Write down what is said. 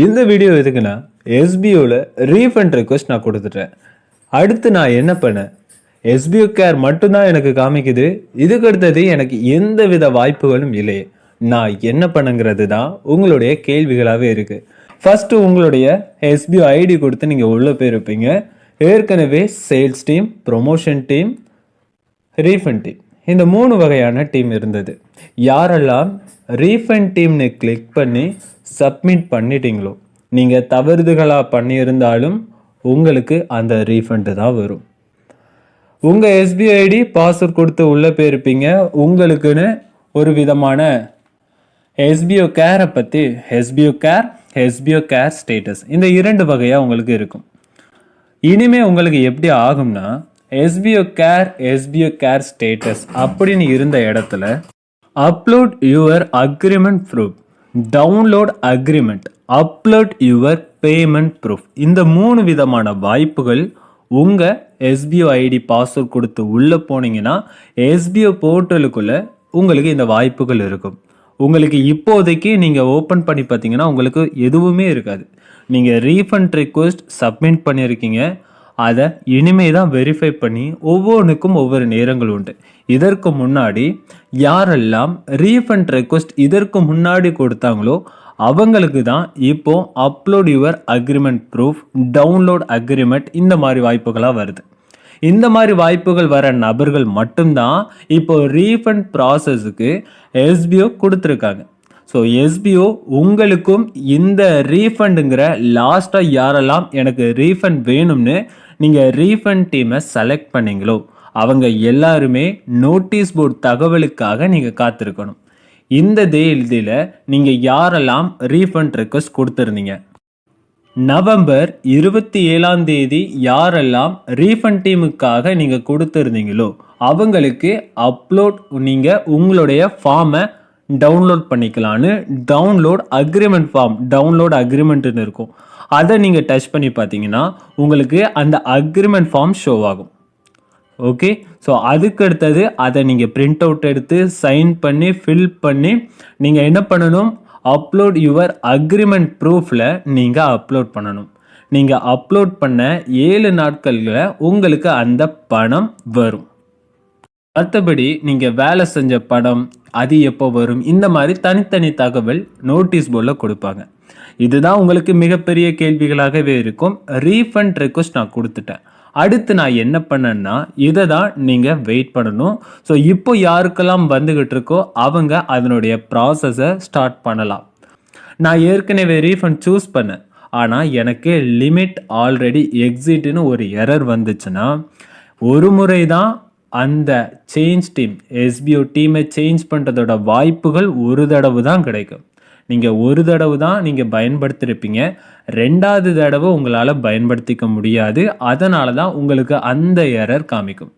இந்த வீடியோ எதுக்குன்னா எஸ்பிஓவில் refund request நான் கொடுத்துட்டேன். அடுத்து நான் என்ன பண்ணேன்? எஸ்பிஓ கேர் மட்டும்தான் எனக்கு காமிக்குது. இதுக்கு அடுத்தது எனக்கு எந்த வித வாய்ப்புகளும் இல்லையே நான் என்ன பண்ணுங்கிறது தான் உங்களுடைய கேள்விகளாகவே இருக்குது ஃபஸ்ட்டு உங்களுடைய எஸ்பிஓ ஐடி கொடுத்து நீங்கள் உள்ளே போயிருப்பீங்க. ஏற்கனவே sales team promotion team refund team இந்த மூணு வகையான டீம் இருந்தது. யாரெல்லாம் ரீஃபண்ட் டீம்னு கிளிக் பண்ணி சப்மிட் பண்ணிட்டீங்களோ நீங்கள் தவறுதுகளாக பண்ணியிருந்தாலும் உங்களுக்கு அந்த ரீஃபண்டு தான் வரும். உங்கள் எஸ்பிஐ ஐடி பாஸ்வேர்ட் கொடுத்து உள்ளே போயிருப்பீங்க. உங்களுக்குன்னு ஒரு விதமான எஸ்பிஓ கேரை பற்றி SPO care SPO care status இந்த இரண்டு வகையாக உங்களுக்கு இருக்கும். இனிமே உங்களுக்கு எப்படி ஆகும்னா SPO care SPO care status அப்படின்னு இருந்த இடத்துல upload your agreement proof download agreement upload your payment proof இந்த மூணு விதமான வாய்ப்புகள் உங்கள் எஸ்பிஓ ஐடி பாஸ்வேர்ட் கொடுத்து உள்ளே போனீங்கன்னா எஸ்பிஓ போர்ட்டலுக்குள்ளே உங்களுக்கு இந்த வாய்ப்புகள் இருக்கும். உங்களுக்கு இப்போதைக்கு நீங்கள் ஓப்பன் பண்ணி பார்த்தீங்கன்னா உங்களுக்கு எதுவுமே இருக்காது. நீங்கள் ரீஃபண்ட் ரிக்வெஸ்ட் சப்மிட் பண்ணியிருக்கீங்க. அதை இனிமே தான் வெரிஃபை பண்ணி ஒவ்வொன்றுக்கும் ஒவ்வொரு நேரங்கள் உண்டு. இதற்கு முன்னாடி யாரெல்லாம் ரீஃபண்ட் ரெக்வஸ்ட் இதற்கு முன்னாடி கொடுத்தாங்களோ அவங்களுக்கு தான் இப்போ upload your agreement proof download agreement இந்த மாதிரி வாய்ப்புகளாக வருது. இந்த மாதிரி வாய்ப்புகள் வர நபர்கள் மட்டும்தான் இப்போ ரீஃபண்ட் ப்ராசஸுக்கு எஸ்பிஓ கொடுத்துருக்காங்க. ஸோ எஸ்பிஓ உங்களுக்கும் இந்த ரீஃபண்டுங்கிற லாஸ்ட்டாக யாரெல்லாம் எனக்கு ரீஃபண்ட் வேணும்னு நீங்கள் ரீஃபண்ட் டீமை செலக்ட் பண்ணீங்களோ அவங்க எல்லாருமே நோட்டீஸ் போர்டு தகவலுக்காக நீங்கள் காத்திருக்கணும். இந்த தேதியில் நீங்கள் யாரெல்லாம் ரீஃபண்ட் ரெக்வஸ்ட் கொடுத்துருந்தீங்க? நவம்பர் இருபத்தி ஏழாம் தேதி யாரெல்லாம் ரீஃபண்ட் டீமுக்காக நீங்கள் கொடுத்துருந்தீங்களோ அவங்களுக்கு அப்லோட் நீங்கள் உங்களுடைய ஃபார்மை டவுன்லோட் பண்ணிக்கலான்னு டவுன்லோட் அக்ரிமெண்ட் ஃபார்ம் டவுன்லோட் அக்ரிமெண்ட்டுன்னு இருக்கும். அதை நீங்கள் டச் பண்ணி பார்த்தீங்கன்னா உங்களுக்கு அந்த அக்ரிமெண்ட் ஃபார்ம் ஷோ ஆகும். ஓகே ஸோ அதுக்கு அடுத்தது அதை நீங்கள் பிரிண்ட் அவுட் எடுத்து சைன் பண்ணி ஃபில் பண்ணி நீங்கள் என்ன பண்ணணும்? அப்லோட் யுவர் அக்ரிமெண்ட் ப்ரூஃபில் நீங்கள் அப்லோட் பண்ணணும். நீங்கள் அப்லோட் பண்ண ஏழு நாட்களில் உங்களுக்கு அந்த பணம் வரும். மற்றபடி நீங்கள் வேலை செஞ்ச படம் அது எப்போ வரும்? இந்த மாதிரி தனித்தனி தகவல் நோட்டீஸ் போர்டில் கொடுப்பாங்க. இதுதான் உங்களுக்கு மிகப்பெரிய கேள்விகளாகவே இருக்கும். ரீஃபண்ட் ரெக்வஸ்ட் நான் கொடுத்துட்டேன். அடுத்து நான் என்ன பண்ணேன்னா இதை தான் நீங்கள் வெயிட் பண்ணணும். ஸோ இப்போ யாருக்கெல்லாம் வந்துக்கிட்டு இருக்கோ அவங்க அதனுடைய ப்ராசஸை ஸ்டார்ட் பண்ணலாம். நான் ஏற்கனவே ரீஃபண்ட் சூஸ் பண்ணேன். ஆனால் எனக்கு லிமிட் ஆல்ரெடி எக்ஸிட்னு ஒரு எரர் வந்துச்சுன்னா ஒரு முறை தான் அந்த சேஞ்ச் டீம் எஸ்பிஓ டீமை சேஞ்ச் பண்ணுறதோட வாய்ப்புகள் ஒரு தடவை தான் கிடைக்கும். நீங்கள் ஒரு தடவை தான் நீங்கள் பயன்படுத்தியிருப்பீங்க ரெண்டாவது தடவை உங்களால் பயன்படுத்திக்க முடியாது. அதனால தான் உங்களுக்கு அந்த எரர் காமிக்கும்.